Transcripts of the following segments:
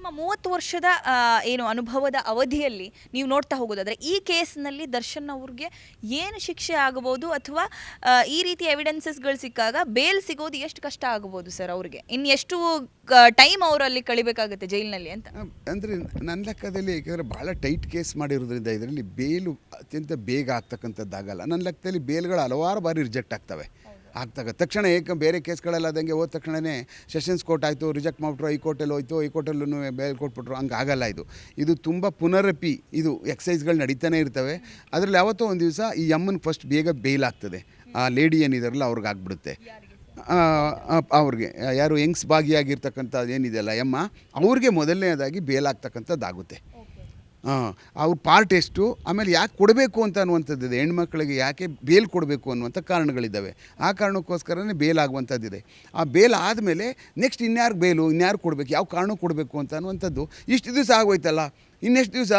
ನಿಮ್ಮ ಮೂವತ್ತು ವರ್ಷದ ಏನು ಅನುಭವದ ಅವಧಿಯಲ್ಲಿ ನೀವು ನೋಡ್ತಾ ಹೋಗೋದಾದ್ರೆ ಈ ಕೇಸ್ನಲ್ಲಿ ದರ್ಶನ್ ಅವ್ರಿಗೆ ಏನು ಶಿಕ್ಷೆ ಆಗಬಹುದು ಅಥವಾ ಈ ರೀತಿ ಎವಿಡೆನ್ಸಸ್ಗಳು ಸಿಕ್ಕಾಗ ಬೇಲ್ ಸಿಗೋದು ಎಷ್ಟು ಕಷ್ಟ ಆಗಬಹುದು ಸರ್ ಅವ್ರಿಗೆ? ಇನ್ನು ಎಷ್ಟು ಟೈಮ್ ಅವರಲ್ಲಿ ಕಳಿಬೇಕಾಗುತ್ತೆ ಜೈಲಿನಲ್ಲಿ ಅಂತ? ಅಂದರೆ ನನ್ನ ಲೆಕ್ಕದಲ್ಲಿ ಏಕೆಂದರೆ ಭಾಳ ಟೈಟ್ ಕೇಸ್ ಮಾಡಿರೋದ್ರಿಂದ ಇದರಲ್ಲಿ ಬೇಲು ಅತ್ಯಂತ ಬೇಗ ಆಗ್ತಕ್ಕಂಥದ್ದಾಗಲ್ಲ. ನನ್ನ ಲೆಕ್ಕದಲ್ಲಿ ಬೇಲ್ಗಳು ಹಲವಾರು ಬಾರಿ ರಿಜೆಕ್ಟ್ ಆಗ್ತವೆ. ಆಗ್ತವೆ ತಕ್ಷಣ ಏಕ ಬೇರೆ ಕೇಸ್ಗಳೆಲ್ಲ ಅದಂಗೆ ಹೋದ ತಕ್ಷಣವೇ ಸೆಷನ್ಸ್ ಕೋರ್ಟ್ ಆಯಿತು, ರಿಜೆಕ್ಟ್ ಮಾಡಿಬಿಟ್ರು ಹೈಕೋರ್ಟಲ್ಲಿ ಹೋಯ್ತು ಹೈಕೋರ್ಟಲ್ಲೂ ಬೇಲ್ ಕೊಟ್ಬಿಟ್ರು ಹಂಗೆ ಆಗಲ್ಲ ಇದು. ಇದು ತುಂಬ ಪುನರಪಿ, ಇದು ಎಕ್ಸೈಸ್ಗಳು ನಡೀತಾನೆ ಇರ್ತವೆ. ಅದರಲ್ಲಿ ಯಾವತ್ತೋ ಒಂದು ದಿವಸ ಈ ಅಮ್ಮನ ಫಸ್ಟ್ ಬೇಗ ಬೇಲ್ ಆಗ್ತದೆ. ಆ ಲೇಡಿ ಏನಿದಾರಲ್ಲ ಅವ್ರಿಗೆ ಆಗ್ಬಿಡುತ್ತೆ. ಅವ್ರಿಗೆ, ಯಾರು ಯಂಗ್ಸ್ ಭಾಗಿಯಾಗಿರ್ತಕ್ಕಂಥ ಏನಿದೆಯಲ್ಲ ಎಮ್ಮ ಅವ್ರಿಗೆ ಮೊದಲನೇದಾಗಿ ಬೇಲಾಗ್ತಕ್ಕಂಥದ್ದಾಗುತ್ತೆ ಹಾಂ ಅವ್ರ ಪಾರ್ಟ್ ಎಷ್ಟು, ಆಮೇಲೆ ಯಾಕೆ ಕೊಡಬೇಕು ಅಂತ ಅನ್ನುವಂಥದ್ದಿದೆ ಹೆಣ್ಮಕ್ಳಿಗೆ ಯಾಕೆ ಬೇಲ್ ಕೊಡಬೇಕು ಅನ್ನುವಂಥ ಕಾರಣಗಳಿದ್ದಾವೆ. ಆ ಕಾರಣಕ್ಕೋಸ್ಕರನೇ ಬೇಲ್ ಆಗುವಂಥದ್ದಿದೆ ಆ ಬೇಲ್ ಆದಮೇಲೆ ನೆಕ್ಸ್ಟ್ ಇನ್ಯಾರು ಬೇಲು ಇನ್ಯಾರು ಕೊಡಬೇಕು, ಯಾವ ಕಾರಣ ಕೊಡಬೇಕು ಅಂತ ಅನ್ನುವಂಥದ್ದು ಇಷ್ಟು ದಿವಸ ಆಗೋಯ್ತಲ್ಲ. ಇನ್ನೆಷ್ಟು ದಿವಸ?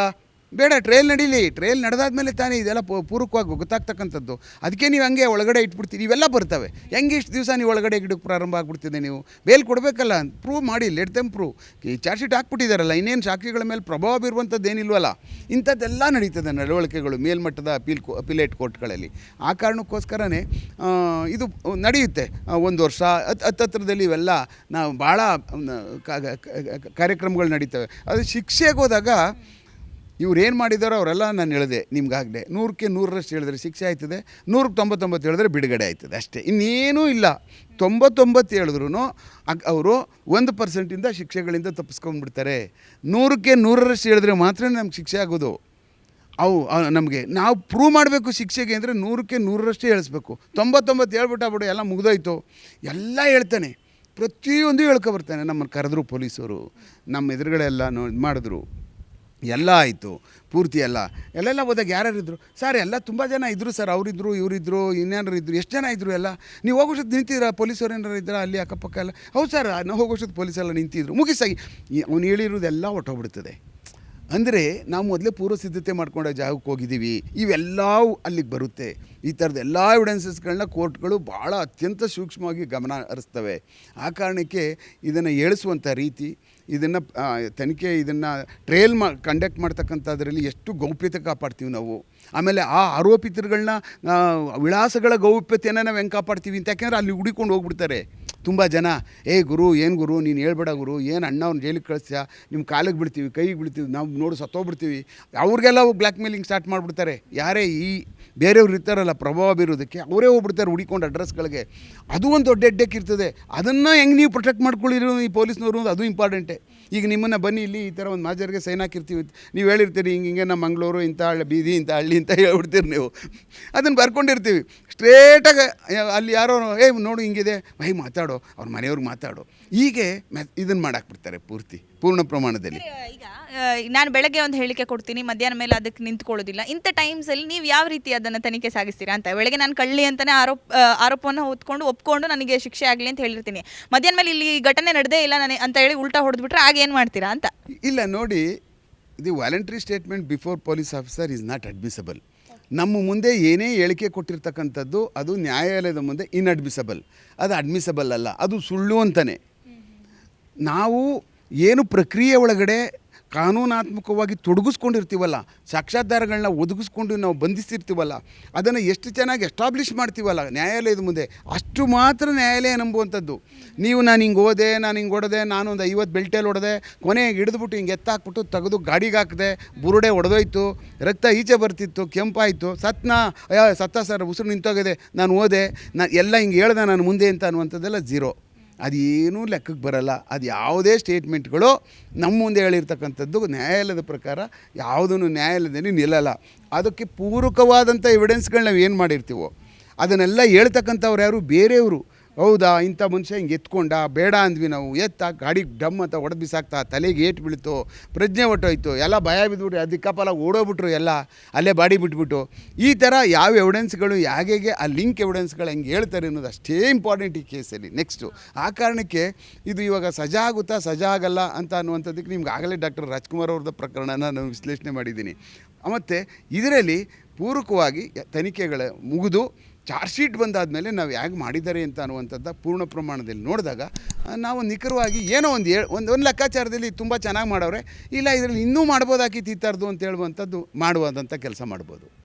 ಬೇಡ ಟ್ರೇಲ್ ನಡೀಲಿ. ನಡೆದಾದ ನಡೆದಾದ್ಮೇಲೆ ತಾನೇ ಇದೆಲ್ಲ ಪೂರಕವಾಗಿ ಗೊತ್ತಾಗ್ತಕ್ಕಂಥದ್ದು. ಅದಕ್ಕೆ ನೀವು ಹಂಗೆ ಒಳಗಡೆ ಇಟ್ಬಿಡ್ತೀರಿ, ಇವೆಲ್ಲ ಬರ್ತವೆ. ಹೆಂಗೆ ಇಷ್ಟು ದಿವಸ ನೀವು ಒಳಗಡೆ ಗಿಡಕ್ಕೆ ಪ್ರಾರಂಭ ಆಗ್ಬಿಡ್ತಿದೆ ನೀವು? ಬೇಲ್ ಕೊಡಬೇಕಲ್ಲ ಪ್ರೂವ್ ಮಾಡಿ ಲೆಟ್ ದೆಮ್ ಪ್ರೂವ್ ಈ ಚಾರ್ಜ್ ಶೀಟ್ ಹಾಕ್ಬಿಟ್ಟಿದ್ದಾರಲ್ಲ ಇನ್ನೇನು ಸಾಕ್ಷಿಗಳ ಮೇಲೆ ಪ್ರಭಾವ ಬೀರುವಂಥದ್ದು ಏನಿಲ್ವಲ್ಲ? ಇಂಥದ್ದೆಲ್ಲ ನಡೀತದೆ ನಡವಳಿಕೆಗಳು ಮೇಲ್ಮಟ್ಟದ ಅಪೀಲ್ ಕೋ, ಅಪಿಲೇಟ್ ಕೋರ್ಟ್ಗಳಲ್ಲಿ. ಆ ಕಾರಣಕ್ಕೋಸ್ಕರನೇ ಇದು ನಡೆಯುತ್ತೆ. ಒಂದು ವರ್ಷ, ಹತ್, ಹತ್ತತ್ರದಲ್ಲಿ ಇವೆಲ್ಲ ನಾವು ಭಾಳ ಕಾರ್ಯಕ್ರಮಗಳು ನಡೀತವೆ. ಅದು ಶಿಕ್ಷೆಗೆ ಹೋದಾಗ ಇವ್ರು ಏನು ಮಾಡಿದಾರೋ ಅವರೆಲ್ಲ ನಾನು ಹೇಳಿದೆ ನಿಮ್ಗಾಗಲೇ ನೂರಕ್ಕೆ ನೂರರಷ್ಟು ಹೇಳಿದ್ರೆ ಶಿಕ್ಷೆ ಆಯ್ತದೆ, ನೂರಕ್ಕೆ ತೊಂಬತ್ತೊಂಬತ್ತು ಹೇಳಿದ್ರೆ ಬಿಡುಗಡೆ ಆಯ್ತದೆ ಅಷ್ಟೇ. ಇನ್ನೇನೂ ಇಲ್ಲ. ತೊಂಬತ್ತೊಂಬತ್ತು ಹೇಳಿದ್ರು ಅವರು ಒಂದು ಪರ್ಸೆಂಟಿಂದ ಶಿಕ್ಷೆಗಳಿಂದ ತಪ್ಪಿಸ್ಕೊಂಡ್ಬಿಡ್ತಾರೆ ನೂರಕ್ಕೆ ನೂರರಷ್ಟು ಹೇಳಿದ್ರೆ ಮಾತ್ರ ನಮ್ಗೆ ಶಿಕ್ಷೆ ಆಗೋದು. ಅವು ನಮಗೆ. ನಾವು ಪ್ರೂವ್ ಮಾಡಬೇಕು ಶಿಕ್ಷೆಗೆ ಅಂದರೆ ನೂರಕ್ಕೆ ನೂರರಷ್ಟೇ ಹೇಳಿಸ್ಬೇಕು. ತೊಂಬತ್ತೊಂಬತ್ತು ಹೇಳ್ಬಿಟ್ಟ ಬಿಡು, ಎಲ್ಲ ಮುಗ್ದೋಯ್ತು. ಎಲ್ಲ ಹೇಳ್ತಾನೆ. ಪ್ರತಿಯೊಂದು ಹೇಳ್ಕೊಬರ್ತಾನೆ ನಮ್ಮನ್ನು ಕರೆದ್ರು ಪೊಲೀಸರು. ನಮ್ಮ ಎದುರುಗಳೆಲ್ಲ ನೋ ಮಾಡಿದ್ರು. ಎಲ್ಲ ಆಯಿತು, ಪೂರ್ತಿ ಎಲ್ಲ. ಎಲ್ಲೆಲ್ಲ ಹೋದಾಗ ಯಾರ್ಯಾರು ಇದ್ದರು ಸರ್, ಎಲ್ಲ ತುಂಬ ಜನ ಇದ್ದರು ಸರ್ ಅವರಿದ್ದರು ಇವರಿದ್ದರು ಇನ್ಯಾರು ಇದ್ದರು ಎಷ್ಟು ಜನ ಇದ್ದರು ಎಲ್ಲ? ನೀವು ಹೋಗೋಷ್ಟು ನಿಂತಿದ್ದೀರಾ? ಪೊಲೀಸರು ಏನಾರು ಇದ್ದೀರಾ ಅಲ್ಲಿ, ಅಕ್ಕಪಕ್ಕ ಎಲ್ಲ? ಹೌದು ಸರ್ ನಾವು ಹೋಗೋಷ್ಟು ಪೊಲೀಸೆಲ್ಲ ನಿಂತಿದ್ರು. ಮುಗಿಸಾಗಿ ಅವ್ನು ಹೇಳಿರೋದೆಲ್ಲ ಹೊಟ್ಟೋಗ್ಬಿಡ್ತದೆ ಅಂದರೆ ನಾವು ಮೊದಲೇ ಪೂರ್ವ ಸಿದ್ಧತೆ ಮಾಡ್ಕೊಂಡ ಜಾಗಕ್ಕೆ ಹೋಗಿದ್ದೀವಿ. ಇವೆಲ್ಲವೂ ಅಲ್ಲಿಗೆ ಬರುತ್ತೆ. ಈ ಥರದ ಎಲ್ಲ ಎವಿಡೆನ್ಸಸ್ಗಳನ್ನ ಕೋರ್ಟ್ಗಳು ಭಾಳ ಅತ್ಯಂತ ಸೂಕ್ಷ್ಮವಾಗಿ ಗಮನ ಹರಿಸ್ತವೆ. ಆ ಕಾರಣಕ್ಕೆ ಇದನ್ನು ಏಳಿಸುವಂಥ ರೀತಿ, ಇದನ್ನು ತನಿಖೆ ಇದನ್ನು ಟ್ರೇಲ್ ಮಾ ಕಂಡಕ್ಟ್ ಮಾಡ್ತಕ್ಕಂಥದ್ರಲ್ಲಿ ಎಷ್ಟು ಗೌಪ್ಯತೆ ಕಾಪಾಡ್ತೀವಿ ನಾವು. ಆಮೇಲೆ ಆ ಆರೋಪಿತರುಗಳನ್ನ ವಿಳಾಸಗಳ ಗೌಪ್ಯತೆಯನ್ನು ನಾವು ಹೆಂಗೆ ಕಾಪಾಡ್ತೀವಿ ಅಂತ ಯಾಕೆಂದರೆ ಅಲ್ಲಿ ಹುಡಿಕೊಂಡು ಹೋಗ್ಬಿಡ್ತಾರೆ. ತುಂಬ ಜನ, ಏ ಗುರು, ಏನು ಗುರು? ನೀನು ಹೇಳ್ಬೇಡ ಗುರು, ಏನು ಅಣ್ಣ ಅವ್ನು ಜೈಲಿಗೆ ಕಳಿಸ್ತೀಯ? ನಿಮ್ಮ ಕಾಲಿಗೆ ಬಿಡ್ತೀವಿ ಕೈಗೆ ಬಿಡ್ತೀವಿ ನಾವು ನೋಡಿ ಸತ್ತೋಗ್ಬಿಡ್ತೀವಿ. ಅವ್ರಿಗೆಲ್ಲ ಬ್ಲ್ಯಾಕ್ ಮೇಲಿಂಗ್ ಸ್ಟಾರ್ಟ್ ಮಾಡಿಬಿಡ್ತಾರೆ. ಯಾರೇ ಈ ಬೇರೆಯವ್ರು ಇರ್ತಾರಲ್ಲ, ಪ್ರಭಾವ ಬೀರೋದಕ್ಕೆ, ಅವರೇ ಹೋಗ್ಬಿಡ್ತಾರೆ ಹುಡಿಕೊಂಡು ಅಡ್ರೆಸ್ಗಳಿಗೆ ಅದು ಒಂದು ದೊಡ್ಡ ಎಡ್ಡೆಕ್ ಇರ್ತದೆ. ಅದನ್ನು ಹೆಂಗೆ ನೀವು ಪ್ರೊಟೆಕ್ಟ್ ಮಾಡ್ಕೊಳ್ಳಿರೋ ಈ ಪೊಲೀಸ್ನವರು ಅದು ಇಂಪಾರ್ಟೆಂಟೆ ಈಗ ನಿಮ್ಮನ್ನು ಬನ್ನಿ ಇಲ್ಲಿ ಈ ಥರ ಒಂದು ಮಾಜರಿಗೆ ಸೈನ್ ಹಾಕಿರ್ತೀವಿ ನೀವು ಹೇಳಿರ್ತೀರಿ, ಹಿಂಗೆ ಹಿಂಗೆ ನಮ್ಮ ಮಂಗಳೂರು ಇಂಥ ಹಳ್ಳಿ, ಬೀದಿ ಇಂಥ ಹಳ್ಳಿ ಅಂತ ಹೇಳ್ಬಿಡ್ತೀರಿ ನೀವು. ಅದನ್ನು ಬರ್ಕೊಂಡಿರ್ತೀವಿ. ಸ್ಟ್ರೇಟಾಗಿ ಅಲ್ಲಿ ಯಾರೋ ಏ ನೋಡು ಹಿಂಗಿದೆ. ಭೈ ಮಾತಾಡೋ. ಅವ್ರ ಮನೆಯವ್ರಿಗೆ ಮಾತಾಡೋ. ಹೀಗೆ ಮೆತ್ ಇದನ್ನು ಮಾಡಾಕ್ಬಿಡ್ತಾರೆ ಪೂರ್ತಿ. ಪೂರ್ಣ ಪ್ರಮಾಣದಲ್ಲಿ. ಈಗ ನಾನು ಬೆಳಗ್ಗೆ ಒಂದು ಹೇಳಿಕೆ ಕೊಡ್ತೀನಿ ಮಧ್ಯಾಹ್ನ ಮೇಲೆ ಅದಕ್ಕೆ ನಿಂತ್ಕೊಳ್ಳೋದಿಲ್ಲ. ಇಂಥ ಟೈಮ್ಸಲ್ಲಿ ನೀವು ಯಾವ ರೀತಿ ಅದನ್ನು ತನಿಖೆ ಸಾಗಿಸ್ತೀರಾ ಅಂತ. ಬೆಳಗ್ಗೆ ನಾನು ಕಳ್ಳಿ ಅಂತಾನೆ ಆರೋಪ ಆರೋಪವನ್ನು ಹೊತ್ಕೊಂಡು ಒಪ್ಕೊಂಡು ನನಗೆ ಶಿಕ್ಷೆ ಆಗಲಿ ಅಂತ ಹೇಳಿರ್ತೀನಿ. ಮಧ್ಯಾಹ್ನ ಮೇಲೆ ಇಲ್ಲಿ ಘಟನೆ ನಡೆದೇ ಇಲ್ಲ ನನಗೆ ಅಂತ ಹೇಳಿ ಉಲ್ಟಾ ಹೊಡೆದ್ಬಿಟ್ರೆ ಆಗ ಏನು ಮಾಡ್ತೀರಾ ಅಂತ. ಇಲ್ಲ ನೋಡಿ the voluntary statement before police officer is not admissible ನಮ್ಮ ಮುಂದೆ ಏನೇ ಹೇಳಿಕೆ ಕೊಟ್ಟಿರ್ತಕ್ಕಂಥದ್ದು ಅದು ನ್ಯಾಯಾಲಯದ ಮುಂದೆ ಇನ್ಅಡ್ಮಿಸಬಲ್ ಅದು ಅಡ್ಮಿಸಬಲ್ ಅಲ್ಲ ಅದು ಸುಳ್ಳು ಅಂತಾನೆ. ನಾವು ಏನು ಪ್ರಕ್ರಿಯೆ ಒಳಗಡೆ ಕಾನೂನಾತ್ಮಕವಾಗಿ ತೊಡಗಿಸ್ಕೊಂಡಿರ್ತೀವಲ್ಲ ಸಾಕ್ಷಾಧಾರಗಳನ್ನ ಒದಗಿಸ್ಕೊಂಡು ನಾವು ಬಂಧಿಸಿರ್ತೀವಲ್ಲ ಅದನ್ನು ಎಷ್ಟು ಚೆನ್ನಾಗಿ ಎಸ್ಟಾಬ್ಲಿಷ್ ಮಾಡ್ತೀವಲ್ಲ ನ್ಯಾಯಾಲಯದ ಮುಂದೆ, ಅಷ್ಟು ಮಾತ್ರ ನ್ಯಾಯಾಲಯ ನಂಬುವಂಥದ್ದು. ನೀವು ನಾನು ಹಿಂಗೆ ಓದೆ ನಾನು ಹಿಂಗೆ ಹೊಡೆದೆ, ನಾನು ಒಂದು ಐವತ್ತು ಬೆಲ್ಟೇಲಿ ಹೊಡೆದೆ ಕೊನೆಗೆ ಹಿಡಿದ್ಬಿಟ್ಟು ಹಿಂಗೆ ಎತ್ತಾಕ್ಬಿಟ್ಟು ತೆಗೆದು ಗಾಡಿಗೆ ಹಾಕಿದೆ, ಬುರುಡೆ ಹೊಡೆದೋಯ್ತು ರಕ್ತ ಈಚೆ ಬರ್ತಿತ್ತು, ಕೆಂಪಾಯಿತು, ಸತ್ನ ಸತ್ತ ಸರ್ ಉಸಿರು ನಿಂತೋಗಿದೆ, ನಾನು ಓದೆ ನಾನು ಎಲ್ಲ ಹಿಂಗೆ ಹೇಳ್ದೆ ನಾನು ಮುಂದೆ ಅಂತ ಅನ್ನುವಂಥದ್ದೆಲ್ಲ ಝೀರೋ. ಅದೇನೂ ಲೆಕ್ಕಕ್ಕೆ ಬರಲ್ಲ. ಅದು ಯಾವುದೇ ಸ್ಟೇಟ್ಮೆಂಟ್ಗಳು ನಮ್ಮ ಮುಂದೆ ಹೇಳಿರ್ತಕ್ಕಂಥದ್ದು ನ್ಯಾಯಾಲಯದ ಪ್ರಕಾರ ಯಾವುದನ್ನು ನ್ಯಾಯಾಲಯದಲ್ಲಿ ನಿಲ್ಲಲ್ಲ. ಅದಕ್ಕೆ ಪೂರಕವಾದಂಥ ಎವಿಡೆನ್ಸ್ಗಳು ನಾವು ಏನು ಮಾಡಿರ್ತೀವೋ ಅದನ್ನೆಲ್ಲ ಹೇಳ್ತಕ್ಕಂಥವ್ರು ಯಾರು? ಬೇರೆಯವರು. ಹೌದಾ? ಇಂಥ ಮನುಷ್ಯ ಹಿಂಗೆ ಎತ್ಕೊಂಡ? ಬೇಡ ಅಂದ್ವಿ ನಾವು. ಎತ್ತ, ಗಾಡಿ ಡಮ್ ಅಂತ ಹೊಡೆದು ಬಿಸಾಕ್ತಾ, ತಲೆಗೆ ಏಟು ಬೀಳ್ತು, ಪ್ರಜ್ಞೆ ಹೊಟ್ಟೋಯ್ತು. ಎಲ್ಲ ಭಯ ಬಿದ್ದುಬಿಟ್ಟು ಅದಕ್ಕಪ್ಪಲ್ಲ ಓಡೋಗ್ಬಿಟ್ರು ಎಲ್ಲ. ಅಲ್ಲೇ ಬಾಡಿ ಬಿಟ್ಬಿಟ್ಟು. ಈ ಥರ ಯಾವ ಎವಿಡೆನ್ಸ್ಗಳು ಹೇಗೆ, ಆ ಲಿಂಕ್ ಎವಿಡೆನ್ಸ್ಗಳು ಹೆಂಗೆ ಹೇಳ್ತಾರೆ ಅನ್ನೋದು ಅಷ್ಟೇ ಇಂಪಾರ್ಟೆಂಟ್ ಈ ಕೇಸಲ್ಲಿ ನೆಕ್ಸ್ಟು ಆ ಕಾರಣಕ್ಕೆ ಇದು ಇವಾಗ ಸಜಾ ಆಗುತ್ತಾ ಸಜಾ ಆಗಲ್ಲ ಅಂತ ಅನ್ನುವಂಥದ್ದಕ್ಕೆ ನಿಮ್ಗೆ ಆಗಲೇ ಡಾಕ್ಟರ್ ರಾಜ್ಕುಮಾರ್ ಅವ್ರದ್ದು ಪ್ರಕರಣನ ನಾನು ವಿಶ್ಲೇಷಣೆ ಮಾಡಿದ್ದೀನಿ. ಮತ್ತು ಇದರಲ್ಲಿ ಪೂರಕವಾಗಿ ತನಿಖೆಗಳ ಮುಗಿದು ಚಾರ್ಜ್ ಶೀಟ್ ಬಂದಾದಮೇಲೆ ನಾವು ಹೇಗೆ ಮಾಡಿದ್ದಾರೆ ಅಂತ ಅನ್ನುವಂಥದ್ದು ಪೂರ್ಣ ಪ್ರಮಾಣದಲ್ಲಿ ನೋಡಿದಾಗ ನಾವು ನಿಖರವಾಗಿ ಏನೋ ಒಂದು ಹೇಳಿ ಒಂದು ಒಂದು ಲೆಕ್ಕಾಚಾರದಲ್ಲಿ ತುಂಬ ಚೆನ್ನಾಗಿ ಮಾಡವ್ರೆ, ಇಲ್ಲ ಇದರಲ್ಲಿ ಇನ್ನೂ ಮಾಡ್ಬೋದಾಗಿತ್ತು ಈ ಥರದ್ದು ಅಂತ ಹೇಳುವಂಥದ್ದು ಮಾಡುವಂಥ ಕೆಲಸ ಮಾಡ್ಬೋದು.